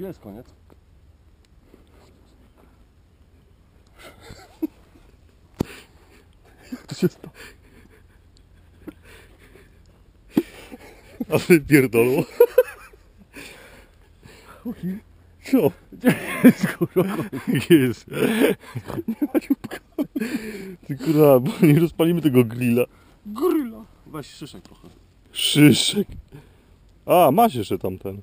Gdzie jest koniec? Jak to się stało? A wy pierdolą. Co? Jest kurwa koniec. Jest. Ty kurwa, bo nie rozpalimy tego grilla. Grilla. Weź szyszek trochę. Szyszek. A, masz jeszcze tamten.